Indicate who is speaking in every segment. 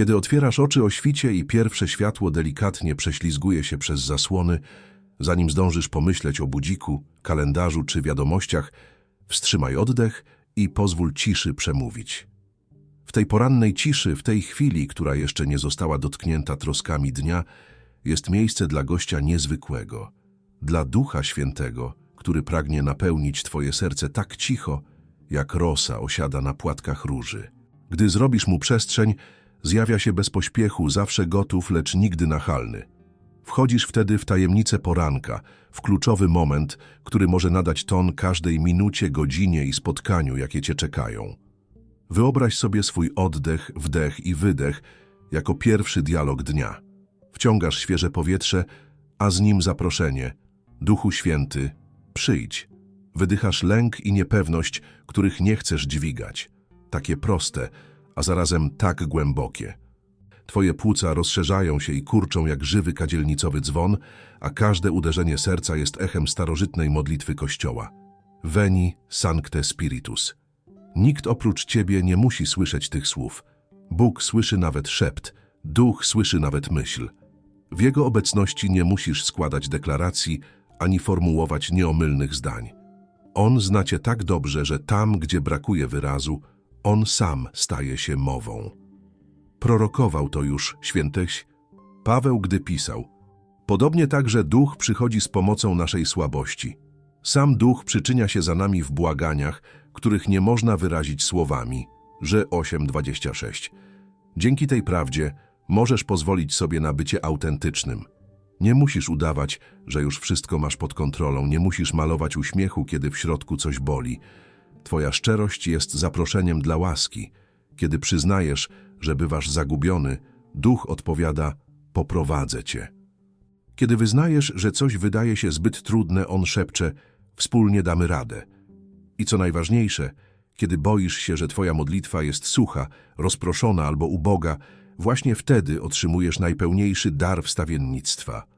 Speaker 1: Kiedy otwierasz oczy o świcie i pierwsze światło delikatnie prześlizguje się przez zasłony, zanim zdążysz pomyśleć o budziku, kalendarzu czy wiadomościach, wstrzymaj oddech i pozwól ciszy przemówić. W tej porannej ciszy, w tej chwili, która jeszcze nie została dotknięta troskami dnia, jest miejsce dla gościa niezwykłego, dla Ducha Świętego, który pragnie napełnić Twoje serce tak cicho, jak rosa osiada na płatkach róży. Gdy zrobisz mu przestrzeń, zjawia się bez pośpiechu, zawsze gotów, lecz nigdy nachalny. Wchodzisz wtedy w tajemnicę poranka, w kluczowy moment, który może nadać ton każdej minucie, godzinie i spotkaniu, jakie Cię czekają. Wyobraź sobie swój oddech, wdech i wydech jako pierwszy dialog dnia. Wciągasz świeże powietrze, a z nim zaproszenie. Duchu Święty, przyjdź. Wydychasz lęk i niepewność, których nie chcesz dźwigać. Takie proste, a zarazem tak głębokie. Twoje płuca rozszerzają się i kurczą jak żywy kadzielnicowy dzwon, a każde uderzenie serca jest echem starożytnej modlitwy Kościoła. Veni Sancte Spiritus. Nikt oprócz Ciebie nie musi słyszeć tych słów. Bóg słyszy nawet szept, Duch słyszy nawet myśl. W Jego obecności nie musisz składać deklaracji ani formułować nieomylnych zdań. On zna Cię tak dobrze, że tam, gdzie brakuje wyrazu, On sam staje się mową. Prorokował to już świętyś Paweł, gdy pisał. Podobnie także Duch przychodzi z pomocą naszej słabości. Sam Duch przyczynia się za nami w błaganiach, których nie można wyrazić słowami. Że 8:26. Dzięki tej prawdzie możesz pozwolić sobie na bycie autentycznym. Nie musisz udawać, że już wszystko masz pod kontrolą, nie musisz malować uśmiechu, kiedy w środku coś boli. Twoja szczerość jest zaproszeniem dla łaski. Kiedy przyznajesz, że bywasz zagubiony, duch odpowiada: Poprowadzę cię. Kiedy wyznajesz, że coś wydaje się zbyt trudne, on szepcze: Wspólnie damy radę. I co najważniejsze, kiedy boisz się, że twoja modlitwa jest sucha, rozproszona albo uboga, właśnie wtedy otrzymujesz najpełniejszy dar wstawiennictwa.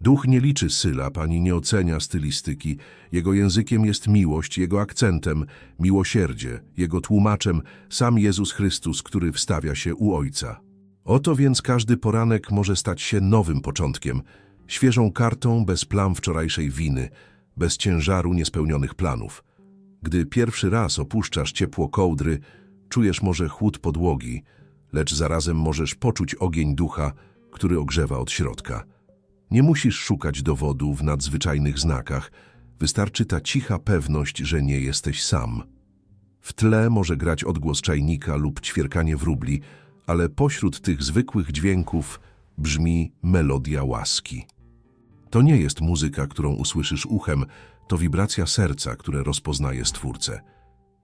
Speaker 1: Duch nie liczy sylab ani nie ocenia stylistyki. Jego językiem jest miłość, jego akcentem miłosierdzie, jego tłumaczem sam Jezus Chrystus, który wstawia się u Ojca. Oto więc każdy poranek może stać się nowym początkiem, świeżą kartą bez plam wczorajszej winy, bez ciężaru niespełnionych planów. Gdy pierwszy raz opuszczasz ciepło kołdry, czujesz może chłód podłogi, lecz zarazem możesz poczuć ogień ducha, który ogrzewa od środka. Nie musisz szukać dowodu w nadzwyczajnych znakach, wystarczy ta cicha pewność, że nie jesteś sam. W tle może grać odgłos czajnika lub ćwierkanie wróbli, ale pośród tych zwykłych dźwięków brzmi melodia łaski. To nie jest muzyka, którą usłyszysz uchem, to wibracja serca, które rozpoznaje Stwórcę.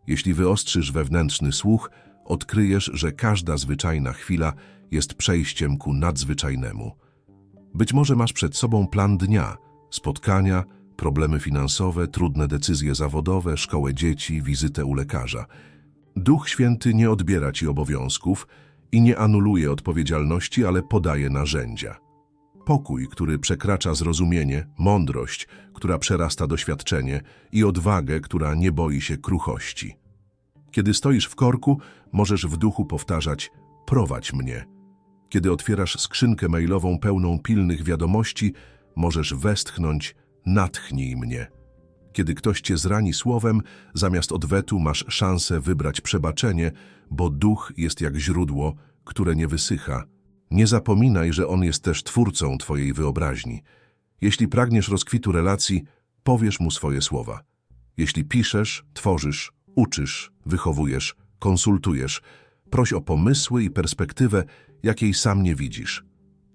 Speaker 1: Jeśli wyostrzysz wewnętrzny słuch, odkryjesz, że każda zwyczajna chwila jest przejściem ku nadzwyczajnemu. Być może masz przed sobą plan dnia, spotkania, problemy finansowe, trudne decyzje zawodowe, szkołę dzieci, wizytę u lekarza. Duch Święty nie odbiera ci obowiązków i nie anuluje odpowiedzialności, ale podaje narzędzia. Pokój, który przekracza zrozumienie, mądrość, która przerasta doświadczenie i odwagę, która nie boi się kruchości. Kiedy stoisz w korku, możesz w duchu powtarzać prowadź mnie. Kiedy otwierasz skrzynkę mailową pełną pilnych wiadomości, możesz westchnąć natchnij mnie. Kiedy ktoś cię zrani słowem, zamiast odwetu masz szansę wybrać przebaczenie, bo duch jest jak źródło, które nie wysycha. Nie zapominaj, że on jest też twórcą twojej wyobraźni. Jeśli pragniesz rozkwitu relacji, powiesz mu swoje słowa. Jeśli piszesz, tworzysz, uczysz, wychowujesz, konsultujesz, proś o pomysły i perspektywę, jakiej sam nie widzisz.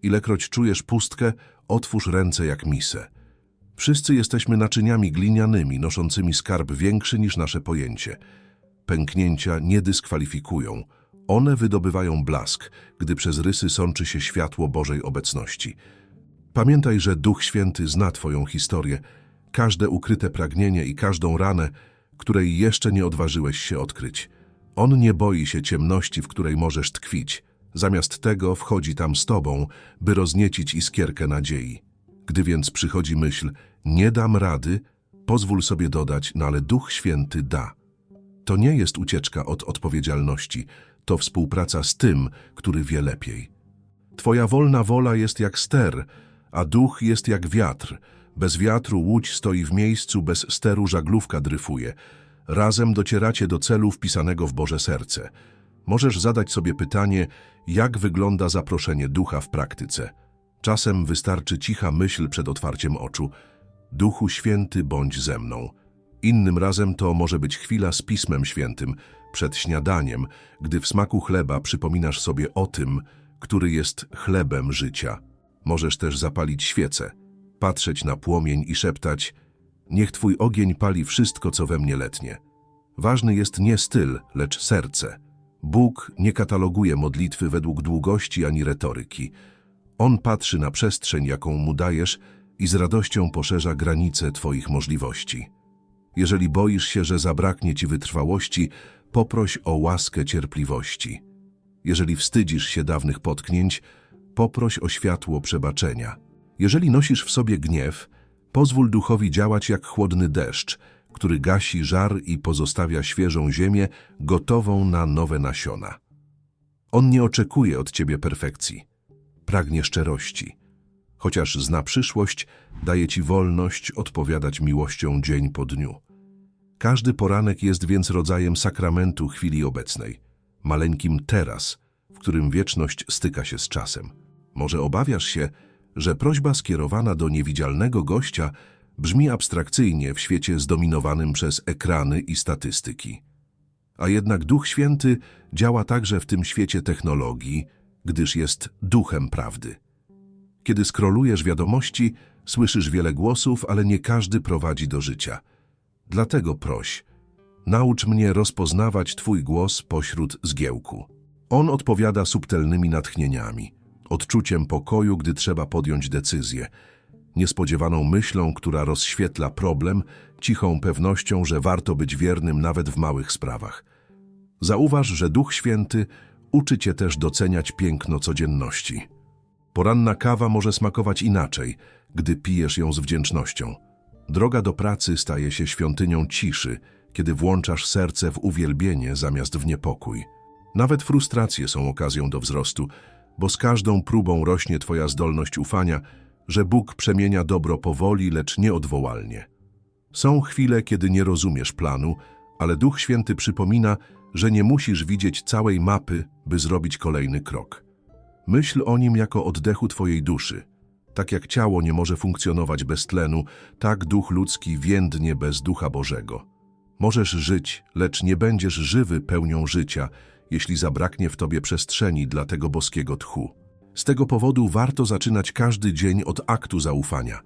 Speaker 1: Ilekroć czujesz pustkę, otwórz ręce jak misę. Wszyscy jesteśmy naczyniami glinianymi, noszącymi skarb większy niż nasze pojęcie. Pęknięcia nie dyskwalifikują. One wydobywają blask, gdy przez rysy sączy się światło Bożej obecności. Pamiętaj, że Duch Święty zna Twoją historię, każde ukryte pragnienie i każdą ranę, której jeszcze nie odważyłeś się odkryć. On nie boi się ciemności, w której możesz tkwić. Zamiast tego wchodzi tam z Tobą, by rozniecić iskierkę nadziei. Gdy więc przychodzi myśl, nie dam rady, pozwól sobie dodać, no ale Duch Święty da. To nie jest ucieczka od odpowiedzialności, to współpraca z tym, który wie lepiej. Twoja wolna wola jest jak ster, a duch jest jak wiatr. Bez wiatru łódź stoi w miejscu, bez steru żaglówka dryfuje. Razem docieracie do celu wpisanego w Boże serce. Możesz zadać sobie pytanie, jak wygląda zaproszenie ducha w praktyce. Czasem wystarczy cicha myśl przed otwarciem oczu. Duchu Święty, bądź ze mną. Innym razem to może być chwila z Pismem Świętym, przed śniadaniem, gdy w smaku chleba przypominasz sobie o tym, który jest chlebem życia. Możesz też zapalić świecę, patrzeć na płomień i szeptać Niech Twój ogień pali wszystko, co we mnie letnie. Ważny jest nie styl, lecz serce. Bóg nie kataloguje modlitwy według długości ani retoryki. On patrzy na przestrzeń, jaką mu dajesz i z radością poszerza granice Twoich możliwości. Jeżeli boisz się, że zabraknie Ci wytrwałości, poproś o łaskę cierpliwości. Jeżeli wstydzisz się dawnych potknięć, poproś o światło przebaczenia. Jeżeli nosisz w sobie gniew, pozwól duchowi działać jak chłodny deszcz, który gasi żar i pozostawia świeżą ziemię gotową na nowe nasiona. On nie oczekuje od ciebie perfekcji, pragnie szczerości. Chociaż zna przyszłość, daje ci wolność odpowiadać miłością dzień po dniu. Każdy poranek jest więc rodzajem sakramentu chwili obecnej, maleńkim teraz, w którym wieczność styka się z czasem. Może obawiasz się, że prośba skierowana do niewidzialnego gościa brzmi abstrakcyjnie w świecie zdominowanym przez ekrany i statystyki. A jednak Duch Święty działa także w tym świecie technologii, gdyż jest duchem prawdy. Kiedy skrolujesz wiadomości, słyszysz wiele głosów, ale nie każdy prowadzi do życia. Dlatego proś, naucz mnie rozpoznawać Twój głos pośród zgiełku. On odpowiada subtelnymi natchnieniami, odczuciem pokoju, gdy trzeba podjąć decyzję, niespodziewaną myślą, która rozświetla problem, cichą pewnością, że warto być wiernym nawet w małych sprawach. Zauważ, że Duch Święty uczy Cię też doceniać piękno codzienności. Poranna kawa może smakować inaczej, gdy pijesz ją z wdzięcznością. Droga do pracy staje się świątynią ciszy, kiedy włączasz serce w uwielbienie zamiast w niepokój. Nawet frustracje są okazją do wzrostu, bo z każdą próbą rośnie Twoja zdolność ufania, że Bóg przemienia dobro powoli, lecz nieodwołalnie. Są chwile, kiedy nie rozumiesz planu, ale Duch Święty przypomina, że nie musisz widzieć całej mapy, by zrobić kolejny krok. Myśl o nim jako oddechu Twojej duszy. Tak jak ciało nie może funkcjonować bez tlenu, tak duch ludzki więdnie bez Ducha Bożego. Możesz żyć, lecz nie będziesz żywy pełnią życia, jeśli zabraknie w tobie przestrzeni dla tego boskiego tchu. Z tego powodu warto zaczynać każdy dzień od aktu zaufania.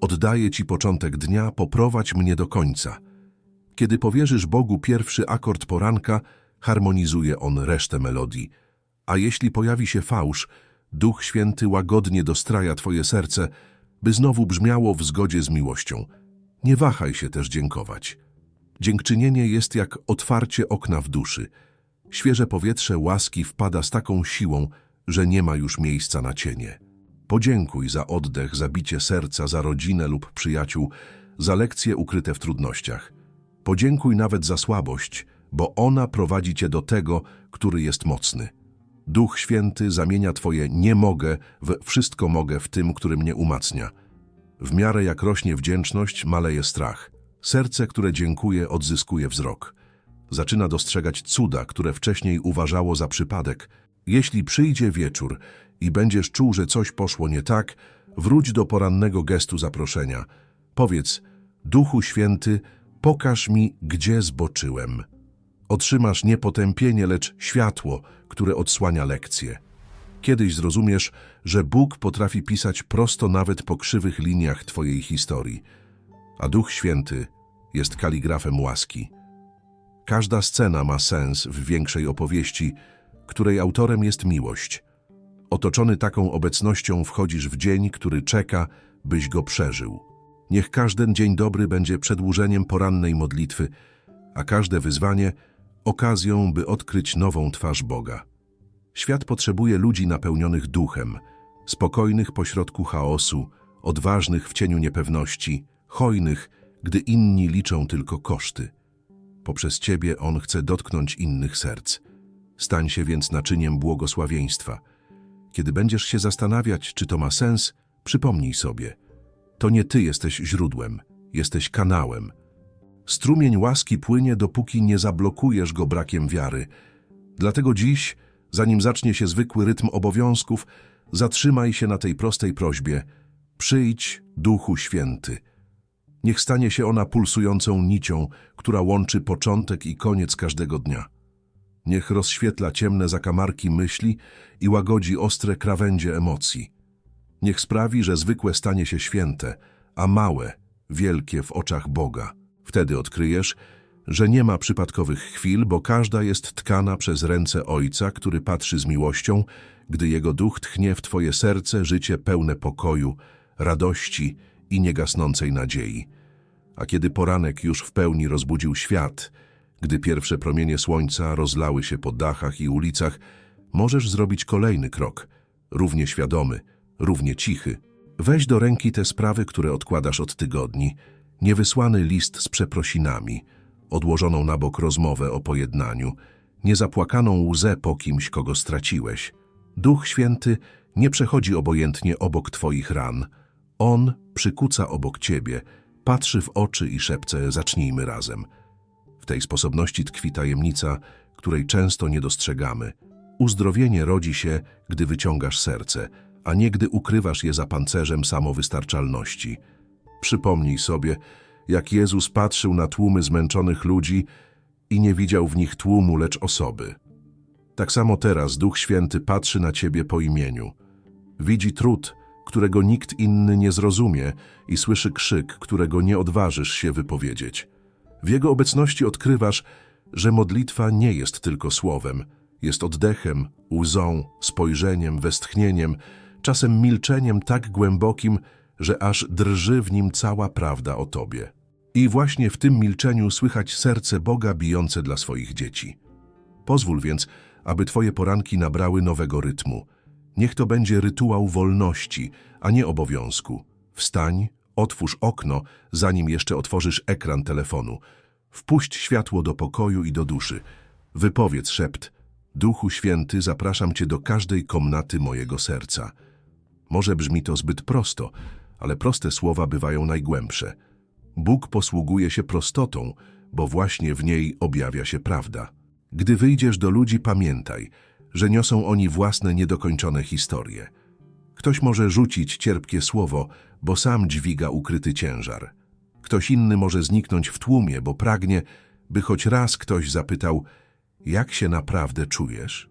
Speaker 1: Oddaję Ci początek dnia, poprowadź mnie do końca. Kiedy powierzysz Bogu pierwszy akord poranka, harmonizuje on resztę melodii. A jeśli pojawi się fałsz, Duch Święty łagodnie dostraja Twoje serce, by znowu brzmiało w zgodzie z miłością. Nie wahaj się też dziękować. Dziękczynienie jest jak otwarcie okna w duszy. Świeże powietrze łaski wpada z taką siłą, że nie ma już miejsca na cienie. Podziękuj za oddech, za bicie serca, za rodzinę lub przyjaciół, za lekcje ukryte w trudnościach. Podziękuj nawet za słabość, bo ona prowadzi cię do tego, który jest mocny. Duch Święty zamienia twoje nie mogę w wszystko mogę w tym, który mnie umacnia. W miarę jak rośnie wdzięczność, maleje strach. Serce, które dziękuje, odzyskuje wzrok. Zaczyna dostrzegać cuda, które wcześniej uważało za przypadek. Jeśli przyjdzie wieczór i będziesz czuł, że coś poszło nie tak, wróć do porannego gestu zaproszenia. Powiedz, Duchu Święty, pokaż mi, gdzie zboczyłem. Otrzymasz nie potępienie, lecz światło, które odsłania lekcje. Kiedyś zrozumiesz, że Bóg potrafi pisać prosto nawet po krzywych liniach Twojej historii, a Duch Święty jest kaligrafem łaski. Każda scena ma sens w większej opowieści, której autorem jest miłość. Otoczony taką obecnością wchodzisz w dzień, który czeka, byś go przeżył. Niech każdy dzień dobry będzie przedłużeniem porannej modlitwy, a każde wyzwanie okazją, by odkryć nową twarz Boga. Świat potrzebuje ludzi napełnionych duchem, spokojnych pośrodku chaosu, odważnych w cieniu niepewności, hojnych, gdy inni liczą tylko koszty. Poprzez Ciebie On chce dotknąć innych serc. Stań się więc naczyniem błogosławieństwa. Kiedy będziesz się zastanawiać, czy to ma sens, przypomnij sobie. To nie ty jesteś źródłem, jesteś kanałem. Strumień łaski płynie, dopóki nie zablokujesz go brakiem wiary. Dlatego dziś, zanim zacznie się zwykły rytm obowiązków, zatrzymaj się na tej prostej prośbie. Przyjdź, Duchu Święty. Niech stanie się ona pulsującą nicią, która łączy początek i koniec każdego dnia. Niech rozświetla ciemne zakamarki myśli i łagodzi ostre krawędzie emocji. Niech sprawi, że zwykłe stanie się święte, a małe, wielkie w oczach Boga. Wtedy odkryjesz, że nie ma przypadkowych chwil, bo każda jest tkana przez ręce Ojca, który patrzy z miłością, gdy Jego duch tchnie w Twoje serce życie pełne pokoju, radości i niegasnącej nadziei. A kiedy poranek już w pełni rozbudził świat, gdy pierwsze promienie słońca rozlały się po dachach i ulicach, możesz zrobić kolejny krok, równie świadomy, równie cichy. Weź do ręki te sprawy, które odkładasz od tygodni, niewysłany list z przeprosinami, odłożoną na bok rozmowę o pojednaniu, niezapłakaną łzę po kimś, kogo straciłeś. Duch Święty nie przechodzi obojętnie obok Twoich ran. On przykuca obok Ciebie, patrzy w oczy i szepce zacznijmy razem. W tej sposobności tkwi tajemnica, której często nie dostrzegamy. Uzdrowienie rodzi się, gdy wyciągasz serce, a nie gdy ukrywasz je za pancerzem samowystarczalności. Przypomnij sobie, jak Jezus patrzył na tłumy zmęczonych ludzi i nie widział w nich tłumu, lecz osoby. Tak samo teraz Duch Święty patrzy na ciebie po imieniu. Widzi trud, którego nikt inny nie zrozumie i słyszy krzyk, którego nie odważysz się wypowiedzieć. W Jego obecności odkrywasz, że modlitwa nie jest tylko słowem, jest oddechem, łzą, spojrzeniem, westchnieniem, czasem milczeniem tak głębokim, że aż drży w nim cała prawda o Tobie. I właśnie w tym milczeniu słychać serce Boga bijące dla swoich dzieci. Pozwól więc, aby Twoje poranki nabrały nowego rytmu. Niech to będzie rytuał wolności, a nie obowiązku. Wstań, otwórz okno, zanim jeszcze otworzysz ekran telefonu. Wpuść światło do pokoju i do duszy. Wypowiedz szept. Duchu Święty, zapraszam Cię do każdej komnaty mojego serca. Może brzmi to zbyt prosto, ale proste słowa bywają najgłębsze. Bóg posługuje się prostotą, bo właśnie w niej objawia się prawda. Gdy wyjdziesz do ludzi, pamiętaj, że niosą oni własne niedokończone historie. Ktoś może rzucić cierpkie słowo, bo sam dźwiga ukryty ciężar. Ktoś inny może zniknąć w tłumie, bo pragnie, by choć raz ktoś zapytał, jak się naprawdę czujesz?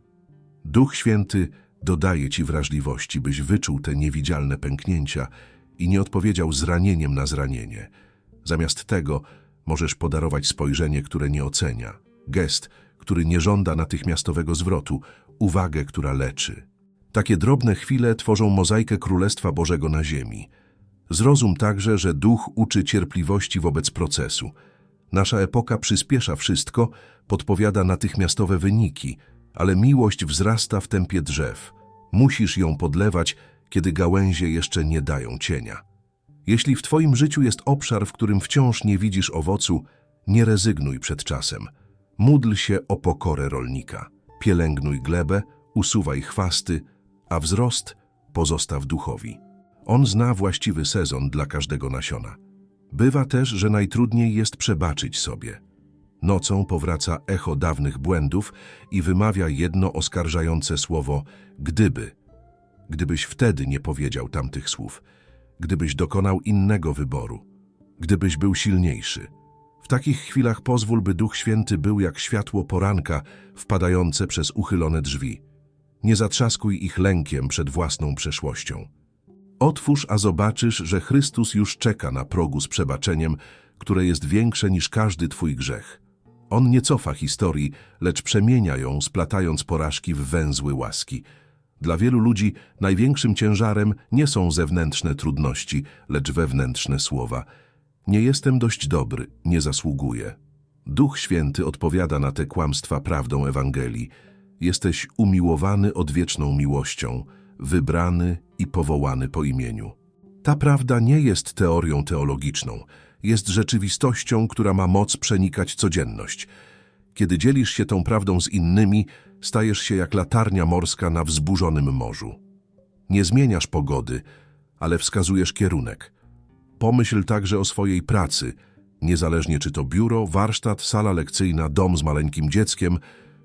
Speaker 1: Duch Święty dodaje ci wrażliwości, byś wyczuł te niewidzialne pęknięcia i nie odpowiedział zranieniem na zranienie. Zamiast tego możesz podarować spojrzenie, które nie ocenia, gest, który nie żąda natychmiastowego zwrotu, uwagę, która leczy. Takie drobne chwile tworzą mozaikę Królestwa Bożego na ziemi. Zrozum także, że duch uczy cierpliwości wobec procesu. Nasza epoka przyspiesza wszystko, podpowiada natychmiastowe wyniki, ale miłość wzrasta w tempie drzew. Musisz ją podlewać, kiedy gałęzie jeszcze nie dają cienia. Jeśli w Twoim życiu jest obszar, w którym wciąż nie widzisz owocu, nie rezygnuj przed czasem. Módl się o pokorę rolnika. Pielęgnuj glebę, usuwaj chwasty, a wzrost pozostaw duchowi. On zna właściwy sezon dla każdego nasiona. Bywa też, że najtrudniej jest przebaczyć sobie. Nocą powraca echo dawnych błędów i wymawia jedno oskarżające słowo gdyby. Gdybyś wtedy nie powiedział tamtych słów, gdybyś dokonał innego wyboru, gdybyś był silniejszy. W takich chwilach pozwól, by Duch Święty był jak światło poranka wpadające przez uchylone drzwi. Nie zatrzaskuj ich lękiem przed własną przeszłością. Otwórz, a zobaczysz, że Chrystus już czeka na progu z przebaczeniem, które jest większe niż każdy Twój grzech. On nie cofa historii, lecz przemienia ją, splatając porażki w węzły łaski. Dla wielu ludzi największym ciężarem nie są zewnętrzne trudności, lecz wewnętrzne słowa. Nie jestem dość dobry, nie zasługuję. Duch Święty odpowiada na te kłamstwa prawdą Ewangelii. Jesteś umiłowany odwieczną miłością, wybrany i powołany po imieniu. Ta prawda nie jest teorią teologiczną, jest rzeczywistością, która ma moc przenikać codzienność. Kiedy dzielisz się tą prawdą z innymi, stajesz się jak latarnia morska na wzburzonym morzu. Nie zmieniasz pogody, ale wskazujesz kierunek. Pomyśl także o swojej pracy, niezależnie czy to biuro, warsztat, sala lekcyjna, dom z maleńkim dzieckiem,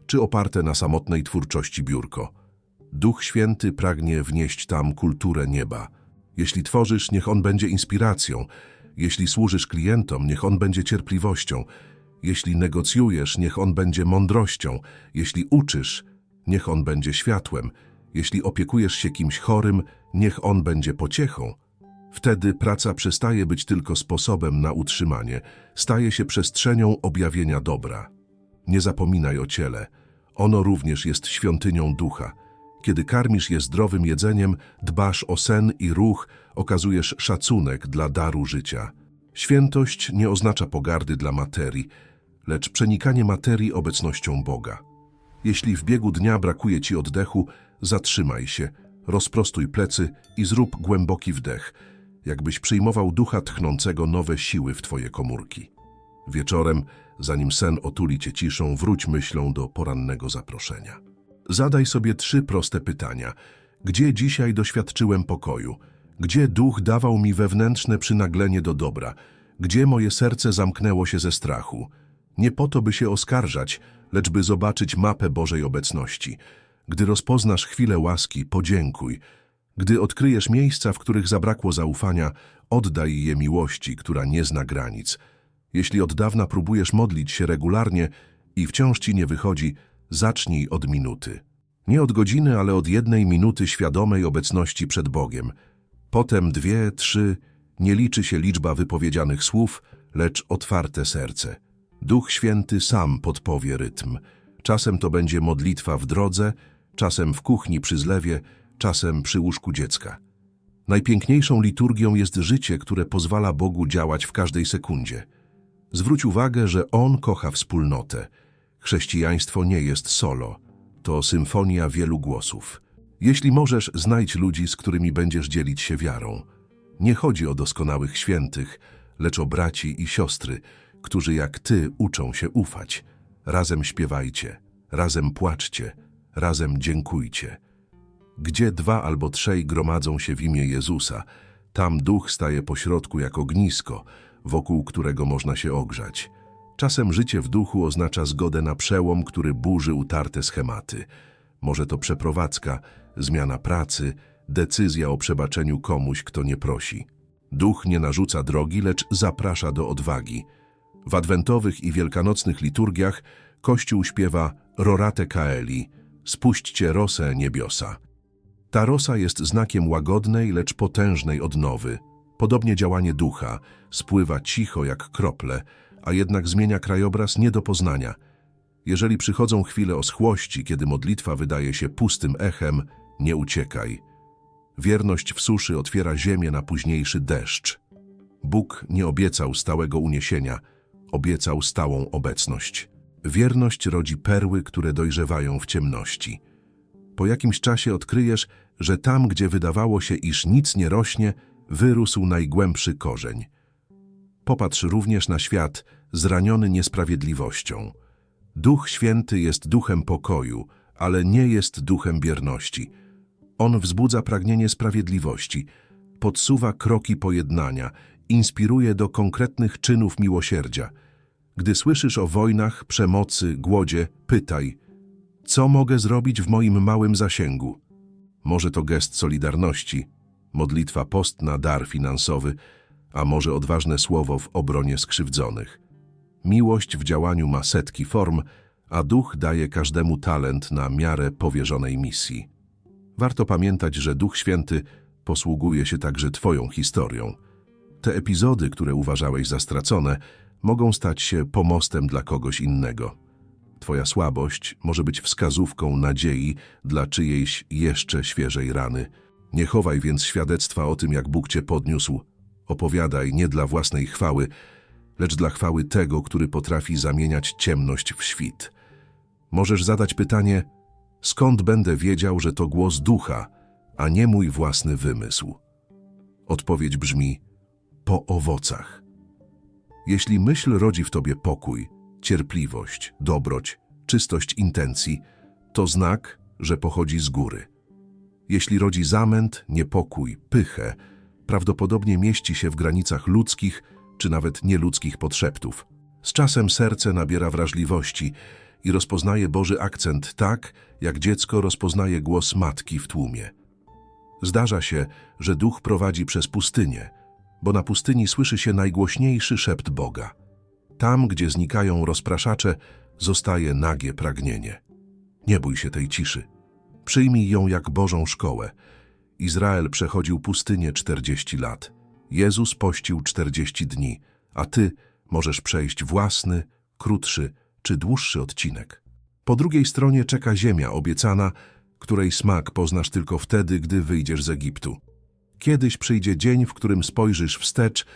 Speaker 1: czy oparte na samotnej twórczości biurko. Duch Święty pragnie wnieść tam kulturę nieba. Jeśli tworzysz, niech On będzie inspiracją. Jeśli służysz klientom, niech On będzie cierpliwością. Jeśli negocjujesz, niech On będzie mądrością. Jeśli uczysz, niech On będzie światłem. Jeśli opiekujesz się kimś chorym, niech On będzie pociechą. Wtedy praca przestaje być tylko sposobem na utrzymanie, staje się przestrzenią objawienia dobra. Nie zapominaj o ciele. Ono również jest świątynią ducha. Kiedy karmisz je zdrowym jedzeniem, dbasz o sen i ruch, okazujesz szacunek dla daru życia. Świętość nie oznacza pogardy dla materii, lecz przenikanie materii obecnością Boga. Jeśli w biegu dnia brakuje ci oddechu, zatrzymaj się, rozprostuj plecy i zrób głęboki wdech, jakbyś przyjmował ducha tchnącego nowe siły w twoje komórki. Wieczorem, zanim sen otuli cię ciszą, wróć myślą do porannego zaproszenia. Zadaj sobie trzy proste pytania. Gdzie dzisiaj doświadczyłem pokoju? Gdzie duch dawał mi wewnętrzne przynaglenie do dobra? Gdzie moje serce zamknęło się ze strachu? Nie po to, by się oskarżać, lecz by zobaczyć mapę Bożej obecności. Gdy rozpoznasz chwilę łaski, podziękuj. Gdy odkryjesz miejsca, w których zabrakło zaufania, oddaj je miłości, która nie zna granic. Jeśli od dawna próbujesz modlić się regularnie i wciąż ci nie wychodzi, zacznij od minuty. Nie od godziny, ale od jednej minuty świadomej obecności przed Bogiem. Potem dwie, trzy, nie liczy się liczba wypowiedzianych słów, lecz otwarte serce. Duch Święty sam podpowie rytm. Czasem to będzie modlitwa w drodze, czasem w kuchni przy zlewie, czasem przy łóżku dziecka. Najpiękniejszą liturgią jest życie, które pozwala Bogu działać w każdej sekundzie. Zwróć uwagę, że On kocha wspólnotę. Chrześcijaństwo nie jest solo, to symfonia wielu głosów. Jeśli możesz, znajdź ludzi, z którymi będziesz dzielić się wiarą. Nie chodzi o doskonałych świętych, lecz o braci i siostry, którzy jak Ty uczą się ufać. Razem śpiewajcie, razem płaczcie, razem dziękujcie. Gdzie dwa albo trzej gromadzą się w imię Jezusa, tam duch staje pośrodku jak ognisko, wokół którego można się ogrzać. Czasem życie w duchu oznacza zgodę na przełom, który burzy utarte schematy. Może to przeprowadzka, zmiana pracy, decyzja o przebaczeniu komuś, kto nie prosi. Duch nie narzuca drogi, lecz zaprasza do odwagi. W adwentowych i wielkanocnych liturgiach Kościół śpiewa Rorate Caeli, spuśćcie rosę niebiosa. Ta rosa jest znakiem łagodnej, lecz potężnej odnowy. Podobnie działanie ducha spływa cicho jak krople, a jednak zmienia krajobraz nie do poznania. Jeżeli przychodzą chwile oschłości, kiedy modlitwa wydaje się pustym echem, nie uciekaj. Wierność w suszy otwiera ziemię na późniejszy deszcz. Bóg nie obiecał stałego uniesienia, obiecał stałą obecność. Wierność rodzi perły, które dojrzewają w ciemności. Po jakimś czasie odkryjesz, że tam, gdzie wydawało się, iż nic nie rośnie, wyrósł najgłębszy korzeń. Popatrz również na świat zraniony niesprawiedliwością. Duch Święty jest duchem pokoju, ale nie jest duchem bierności. On wzbudza pragnienie sprawiedliwości, podsuwa kroki pojednania, inspiruje do konkretnych czynów miłosierdzia. Gdy słyszysz o wojnach, przemocy, głodzie, pytaj, co mogę zrobić w moim małym zasięgu? Może to gest solidarności, modlitwa postna, dar finansowy, a może odważne słowo w obronie skrzywdzonych. Miłość w działaniu ma setki form, a duch daje każdemu talent na miarę powierzonej misji. Warto pamiętać, że Duch Święty posługuje się także Twoją historią. Te epizody, które uważałeś za stracone, mogą stać się pomostem dla kogoś innego. Twoja słabość może być wskazówką nadziei dla czyjejś jeszcze świeżej rany. Nie chowaj więc świadectwa o tym, jak Bóg Cię podniósł. Opowiadaj nie dla własnej chwały, lecz dla chwały tego, który potrafi zamieniać ciemność w świt. Możesz zadać pytanie, skąd będę wiedział, że to głos ducha, a nie mój własny wymysł? Odpowiedź brzmi, po owocach. Jeśli myśl rodzi w tobie pokój, cierpliwość, dobroć, czystość intencji to znak, że pochodzi z góry. Jeśli rodzi zamęt, niepokój, pychę, prawdopodobnie mieści się w granicach ludzkich czy nawet nieludzkich podszeptów. Z czasem serce nabiera wrażliwości i rozpoznaje Boży akcent tak, jak dziecko rozpoznaje głos matki w tłumie. Zdarza się, że duch prowadzi przez pustynię, bo na pustyni słyszy się najgłośniejszy szept Boga. Tam, gdzie znikają rozpraszacze, zostaje nagie pragnienie. Nie bój się tej ciszy. Przyjmij ją jak Bożą szkołę. Izrael przechodził pustynię 40 lat. Jezus pościł 40 dni, a ty możesz przejść własny, krótszy czy dłuższy odcinek. Po drugiej stronie czeka ziemia obiecana, której smak poznasz tylko wtedy, gdy wyjdziesz z Egiptu. Kiedyś przyjdzie dzień, w którym spojrzysz wstecz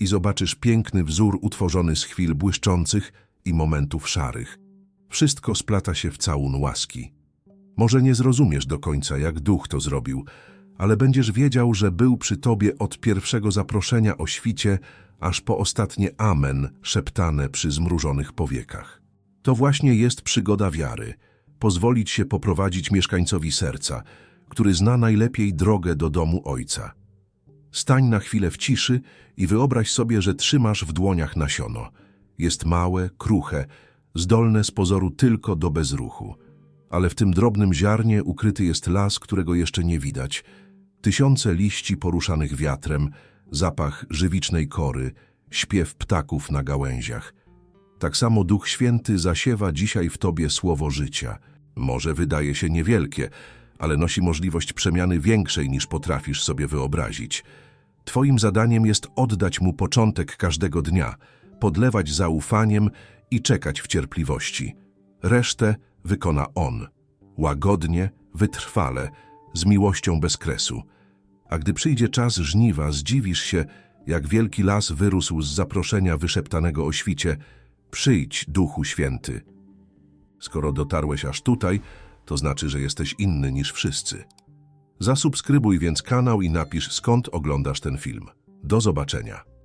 Speaker 1: i zobaczysz piękny wzór utworzony z chwil błyszczących i momentów szarych. Wszystko splata się w całun łaski. Może nie zrozumiesz do końca, jak duch to zrobił, ale będziesz wiedział, że był przy tobie od pierwszego zaproszenia o świcie, aż po ostatnie amen szeptane przy zmrużonych powiekach. To właśnie jest przygoda wiary, pozwolić się poprowadzić mieszkańcowi serca, który zna najlepiej drogę do domu Ojca. Stań na chwilę w ciszy i wyobraź sobie, że trzymasz w dłoniach nasiono. Jest małe, kruche, zdolne z pozoru tylko do bezruchu. Ale w tym drobnym ziarnie ukryty jest las, którego jeszcze nie widać. Tysiące liści poruszanych wiatrem, zapach żywicznej kory, śpiew ptaków na gałęziach. Tak samo Duch Święty zasiewa dzisiaj w tobie słowo życia. Może wydaje się niewielkie, ale nosi możliwość przemiany większej niż potrafisz sobie wyobrazić. Twoim zadaniem jest oddać mu początek każdego dnia, podlewać zaufaniem i czekać w cierpliwości. Resztę wykona on. Łagodnie, wytrwale, z miłością bez kresu. A gdy przyjdzie czas żniwa, zdziwisz się, jak wielki las wyrósł z zaproszenia wyszeptanego o świcie. Przyjdź, Duchu Święty. Skoro dotarłeś aż tutaj, to znaczy, że jesteś inny niż wszyscy. Zasubskrybuj więc kanał i napisz skąd oglądasz ten film. Do zobaczenia.